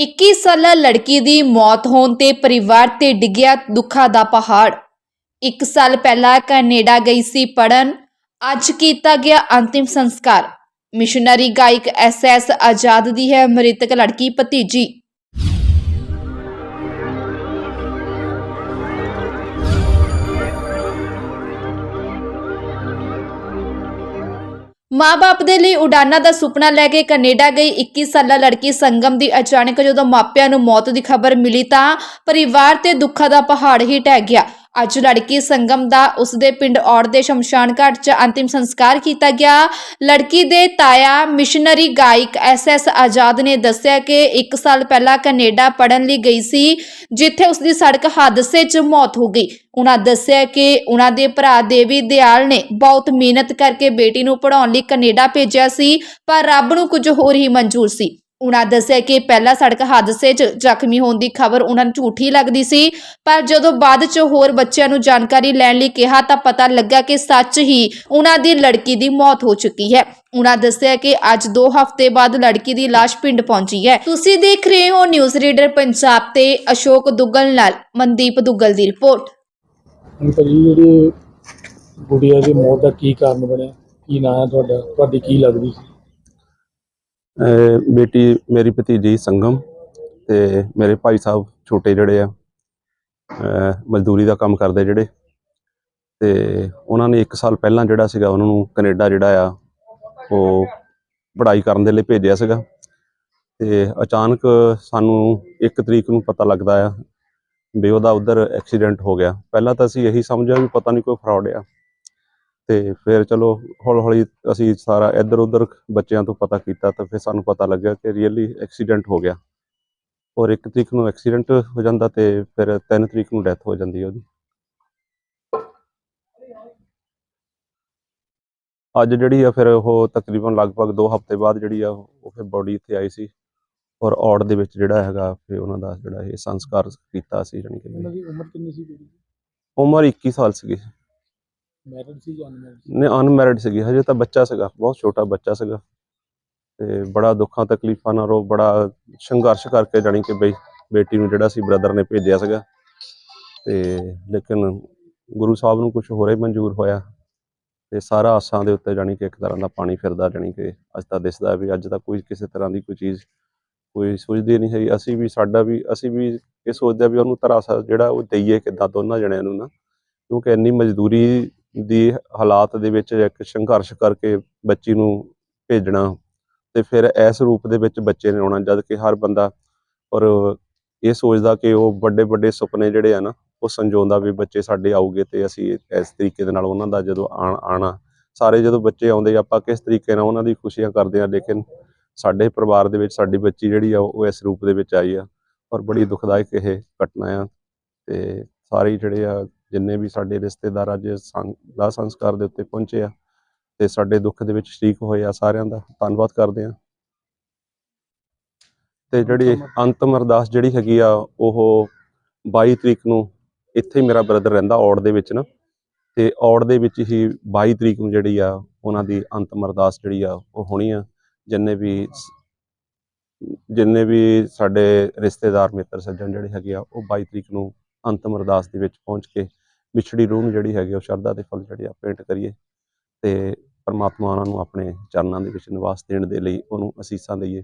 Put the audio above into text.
21 ਸਾਲਾ ਲੜਕੀ ਦੀ ਮੌਤ ਹੋਣ ਤੇ ਪਰਿਵਾਰ ਤੇ ਡਿੱਗਿਆ ਦੁੱਖਾਂ ਦਾ ਪਹਾੜ। ਇੱਕ ਸਾਲ ਪਹਿਲਾਂ ਕੈਨੇਡਾ ਗਈ ਸੀ ਪੜਨ ਅੱਜ ਕੀਤਾ ਗਿਆ ਅੰਤਿਮ ਸੰਸਕਾਰ। ਮਿਸ਼ਨਰੀ ਗਾਇਕ ਐਸਐਸ ਆਜ਼ਾਦ ਦੀ ਹੈ ਮ੍ਰਿਤਕ ਲੜਕੀ ਭਤੀਜੀ। ਮਾਂ-ਬਾਪ ਦੇ ਲਈ ਉਡਾਨਾਂ ਦਾ ਸੁਪਨਾ ਲੈ ਕੇ ਕੈਨੇਡਾ ਗਈ 21 ਸਾਲਾ ਲੜਕੀ ਸੰਗਮ ਦੀ ਅਚਾਨਕ ਜਦੋਂ ਮਾਪਿਆਂ ਨੂੰ ਮੌਤ ਦੀ ਖਬਰ ਮਿਲੀ ਤਾਂ ਪਰਿਵਾਰ ਤੇ ਦੁੱਖਾਂ ਦਾ ਪਹਾੜ ਹੀ ਟਹਿ ਗਿਆ। ਅੱਜ ਲੜਕੀ ਸੰਗਮ ਦਾ ਉਸਦੇ ਪਿੰਡ ਔੜ ਦੇ ਸ਼ਮਸ਼ਾਨ ਘਾਟ 'ਚ ਅੰਤਿਮ ਸੰਸਕਾਰ ਕੀਤਾ ਗਿਆ। ਲੜਕੀ ਦੇ ਤਾਇਆ ਮਿਸ਼ਨਰੀ ਗਾਇਕ ਐਸਐਸ ਆਜ਼ਾਦ ਨੇ ਦੱਸਿਆ ਕਿ 1 ਸਾਲ ਪਹਿਲਾਂ ਕੈਨੇਡਾ ਪੜਨ ਲਈ ਗਈ ਸੀ, ਜਿੱਥੇ ਉਸਦੀ ਸੜਕ ਹਾਦਸੇ 'ਚ ਮੌਤ ਹੋ ਗਈ। ਉਹਨਾਂ ਦੱਸਿਆ ਕਿ ਉਹਨਾਂ ਦੇ ਭਰਾ ਦੇਵੀ ਦਿਆਲ ਨੇ ਬਹੁਤ ਮਿਹਨਤ ਕਰਕੇ ਬੇਟੀ ਨੂੰ ਪੜਾਉਣ ਲਈ ਕੈਨੇਡਾ ਭੇਜਿਆ ਸੀ, ਪਰ ਰੱਬ ਨੂੰ ਕੁਝ ਹੋਰ ਹੀ ਮਨਜ਼ੂਰ ਸੀ। ਉਹਨਾਂ ਦੱਸਿਆ ਕਿ ਪਹਿਲਾ ਸੜਕ ਹਾਦਸੇ 'ਚ ਜ਼ਖਮੀ ਹੋਣ ਦੀ ਖਬਰ ਉਹਨਾਂ ਨੂੰ ਝੂਠੀ ਲੱਗਦੀ ਸੀ, ਪਰ ਜਦੋਂ ਬਾਅਦ 'ਚ ਹੋਰ ਬੱਚਿਆਂ ਨੂੰ ਜਾਣਕਾਰੀ ਲੈਣ ਲਈ ਕਿਹਾ ਤਾਂ ਪਤਾ ਲੱਗਾ ਕਿ ਸੱਚ ਹੀ ਉਹਨਾਂ ਦੀ ਲੜਕੀ ਦੀ ਮੌਤ ਹੋ ਚੁੱਕੀ ਹੈ। ਉਹਨਾਂ ਦੱਸਿਆ ਕਿ ਅੱਜ 2 ਹਫ਼ਤੇ ਬਾਅਦ ਲੜਕੀ ਦੀ ਲਾਸ਼ ਪਿੰਡ ਪਹੁੰਚੀ ਹੈ। ਤੁਸੀਂ ਦੇਖ ਰਹੇ ਹੋ ਨਿਊਜ਼ ਰੀਡਰ ਪੰਜਾਬ ਤੇ ਅਸ਼ੋਕ ਦੁੱਗਲ ਨਾਲ ਮਨਦੀਪ ਦੁੱਗਲ ਦੀ ਰਿਪੋਰਟ। ਹੁਣ ਭਾਜੀ ਜਿਹੜੀ ਗੁੜੀਆ ਦੀ ਮੌਤ ਦਾ ਕੀ ਕਾਰਨ ਬਣਿਆ? ਕੀ ਨਾਂ ਹੈ ਤੁਹਾਡਾ? ਤੁਹਾਡੀ ਕੀ ਲੱਗਦੀ ਸੀ? ਬੇਟੀ ਮੇਰੀ ਭਤੀਜੀ ਸੰਗਮ ਤੇ ਮੇਰੇ ਭਾਈ ਸਾਹਿਬ ਛੋਟੇ ਜਿਹੜੇ ਆ ਮਜ਼ਦੂਰੀ ਦਾ ਕੰਮ ਕਰਦੇ ਜਿਹੜੇ। ਤੇ ਉਹਨਾਂ ਨੇ 1 ਸਾਲ ਪਹਿਲਾਂ ਜਿਹੜਾ ਸੀਗਾ ਉਹਨਾਂ ਨੂੰ ਕੈਨੇਡਾ ਜਿਹੜਾ ਆ, ਉਹ ਪੜ੍ਹਾਈ ਕਰਨ ਦੇ ਲਈ ਭੇਜਿਆ ਸੀਗਾ। ਤੇ ਅਚਾਨਕ ਸਾਨੂੰ 1 ਤਰੀਕ ਨੂੰ ਪਤਾ ਲੱਗਦਾ ਆ ਵੀ ਉਹਦਾ ਉਧਰ ਐਕਸੀਡੈਂਟ ਹੋ ਗਿਆ। ਪਹਿਲਾਂ ਤਾਂ ਅਸੀਂ ਇਹੀ ਸਮਝਿਆ ਵੀ ਪਤਾ ਨਹੀਂ ਕੋਈ ਫਰਾਡ ਆ। ਤੇ ਫਿਰ ਚਲੋ ਹੌਲੀ ਹੌਲੀ ਅਸੀਂ ਸਾਰਾ ਇੱਧਰ ਉੱਧਰ ਬੱਚਿਆਂ ਤੋਂ ਪਤਾ ਕੀਤਾ ਤਾਂ ਫਿਰ ਸਾਨੂੰ ਪਤਾ ਲੱਗਿਆ ਕਿ ਰੀਅਲੀ ਐਕਸੀਡੈਂਟ ਹੋ ਗਿਆ। ਔਰ 1 ਤਰੀਕ ਨੂੰ ਐਕਸੀਡੈਂਟ ਹੋ ਜਾਂਦਾ ਤੇ ਫਿਰ 3 ਤਰੀਕ ਨੂੰ ਡੈਥ ਹੋ ਜਾਂਦੀ ਉਹਦੀ। ਅੱਜ ਜਿਹੜੀ ਆ ਫਿਰ ਉਹ ਤਕਰੀਬਨ ਲਗਭਗ 2 ਹਫ਼ਤੇ ਬਾਅਦ ਜਿਹੜੀ ਆ ਉਹ ਫਿਰ ਬੋਡੀ ਇੱਥੇ ਆਈ ਸੀ ਔਰ ਔੜ ਦੇ ਵਿੱਚ ਜਿਹੜਾ ਹੈਗਾ ਫਿਰ ਉਹਨਾਂ ਦਾ ਜਿਹੜਾ ਇਹ ਸੰਸਕਾਰ ਕੀਤਾ ਸੀ ਉਹਨਾਂ ਕਿ ਦੀ ਉਮਰ ਕਿੰਨੀ ਸੀ ਉਮਰ 21 ਸਾਲ ਸੀਗੀ। ਮੈਰਿਡ ਸੀ ਜਾਂ ਅਨਮੈਰਿਡ ਨੇ ਅਨਮੈਰਿਡ ਸੀਗੀ। ਹਜੇ ਤਾਂ ਬੱਚਾ ਸੀਗਾ। ਬਹੁਤ ਛੋਟਾ ਬੱਚਾ ਸੀਗਾ। ਤੇ ਬੜਾ ਦੁੱਖਾਂ, ਤਕਲੀਫਾਂ ਨਾਲ ਉਹ ਬੜਾ ਸੰਘਰਸ਼ ਕਰਕੇ ਜਾਣੀ ਕਿ ਬਈ ਬੇਟੀ ਨੂੰ ਜਿਹੜਾ ਸੀ ਬ੍ਰਦਰ ਨੇ ਭੇਜਿਆ ਸੀਗਾ। ਤੇ ਲੇਕਿਨ ਗੁਰੂ ਸਾਹਿਬ ਨੂੰ ਕੁਝ ਹੋਰ ਹੀ ਮਨਜ਼ੂਰ ਹੋਇਆ। ਤੇ ਸਾਰਾ ਆਸਾਂ ਦੇ ਉੱਤੇ ਜਾਣੀ ਕਿ ਇੱਕ ਤਰ੍ਹਾਂ ਦਾ ਪਾਣੀ ਫਿਰਦਾ, ਜਾਣੀ ਕਿ ਅੱਜ ਤਾਂ ਦਿਸਦਾ ਵੀ ਅੱਜ ਤਾਂ ਕੋਈ ਕਿਸੇ ਤਰ੍ਹਾਂ ਦੀ ਕੋਈ ਚੀਜ਼ ਕੋਈ ਸੁਝਦੀ ਨਹੀਂ ਹੈ ਅਸੀਂ ਵੀ, ਸਾਡਾ ਵੀ, ਅਸੀਂ ਵੀ ਇਹ ਸੋਚਦੇ ਆ ਵੀ ਉਹਨੂੰ ਤਰਾਸਾ ਜਿਹੜਾ ਉਹ ਦਈਏ ਕਿੱਦਾਂ ਦੋਨਾਂ ਜਣਿਆਂ ਨੂੰ ਨਾ। ਕਿਉਂਕਿ ਇੰਨੀ ਮਜ਼ਦੂਰੀ ਦੀ ਹਾਲਾਤ ਦੇ ਵਿੱਚ ਇੱਕ ਸੰਘਰਸ਼ ਕਰਕੇ ਬੱਚੀ ਨੂੰ ਭੇਜਣਾ ਤੇ ਫਿਰ ਇਸ ਰੂਪ ਦੇ ਵਿੱਚ ਬੱਚੇ ਨੇ ਆਉਣਾ ਜਦ ਕਿ ਹਰ ਬੰਦਾ ਔਰ ਇਹ ਸੋਚਦਾ ਕਿ ਉਹ ਵੱਡੇ ਵੱਡੇ ਸੁਪਨੇ ਜਿਹੜੇ ਆ ਨਾ, ਉਹ ਸੰਜੋਂਦਾ ਵੀ ਬੱਚੇ ਸਾਡੇ ਆਉਗੇ ਤੇ ਅਸੀਂ ਇਸ ਤਰੀਕੇ ਦੇ ਨਾਲ ਉਹਨਾਂ ਦਾ ਜਦੋਂ ਆਣ, ਆਣਾ, ਸਾਰੇ ਜਦੋਂ ਬੱਚੇ ਆਉਂਦੇ ਆਪਾਂ ਕਿਸ ਤਰੀਕੇ ਨਾਲ ਉਹਨਾਂ ਦੀ ਖੁਸ਼ੀਆਂ ਕਰਦੇ ਆ ਲੇਕਿਨ ਸਾਡੇ ਪਰਿਵਾਰ ਦੇ ਵਿੱਚ ਸਾਡੀ ਬੱਚੀ ਜਿਹੜੀ ਆ, ਉਹ ਇਸ ਰੂਪ ਦੇ ਵਿੱਚ ਆਈ ਆ ਔਰ ਬੜੀ ਦੁਖਦਾਇਕ ਇਹ ਘਟਨਾ ਆ ਤੇ ਸਾਰੇ ਜਿਹੜੇ ਆ ਜਿੰਨੇ ਵੀ ਸਾਡੇ ਰਿਸ਼ਤੇਦਾਰ ਅੱਜ ਦਾਹ ਸੰਸਕਾਰ ਦੇ ਉੱਤੇ ਪਹੁੰਚੇ ਆ ਤੇ ਸਾਡੇ ਦੁੱਖ ਦੇ ਵਿੱਚ ਸ਼ਰੀਕ ਹੋਏ ਆ ਸਾਰਿਆਂ ਦਾ ਧੰਨਵਾਦ ਕਰਦੇ ਆ ਤੇ ਜਿਹੜੀ ਅੰਤਮ ਅਰਦਾਸ ਜਿਹੜੀ ਹੈਗੀ ਆ ਉਹ 22 ਤਰੀਕ ਨੂੰ ਇੱਥੇ ਮੇਰਾ ਬ੍ਰਦਰ ਰਹਿੰਦਾ ਔੜ ਦੇ ਵਿੱਚ ਨਾ। ਤੇ ਔੜ ਦੇ ਵਿੱਚ ਹੀ 22 ਤਰੀਕ ਨੂੰ ਜਿਹੜੀ ਆ ਉਹਨਾਂ ਦੀ ਅੰਤਮ ਅਰਦਾਸ ਜਿਹੜੀ ਆ ਉਹ ਹੋਣੀ ਆ। ਜਿੰਨੇ ਵੀ ਜਿੰਨੇ ਵੀ ਸਾਡੇ ਰਿਸ਼ਤੇਦਾਰ ਮਿੱਤਰ ਸੱਜਣ ਜਿਹੜੇ ਹੈਗੇ ਆ ਉਹ 22 ਤਰੀਕ ਨੂੰ ਅੰਤਮ ਅਰਦਾਸ ਦੇ ਵਿੱਚ ਪਹੁੰਚ ਕੇ ਵਿਛੜੀ ਰੂਹ ਜਿਹੜੀ ਹੈਗੀ ਆ, ਉਹ ਸ਼ਰਧਾ ਦੇ ਫੁੱਲ ਜਿਹੜੇ ਆ ਪੇਂਟ ਕਰੀਏ ਤੇ ਪਰਮਾਤਮਾ ਉਹਨਾਂ ਨੂੰ ਆਪਣੇ ਚਰਨਾਂ ਦੇ ਵਿੱਚ ਨਿਵਾਸ ਦੇਣ ਦੇ ਲਈ ਉਹਨੂੰ ਅਸੀਸਾਂ ਦਈਏ।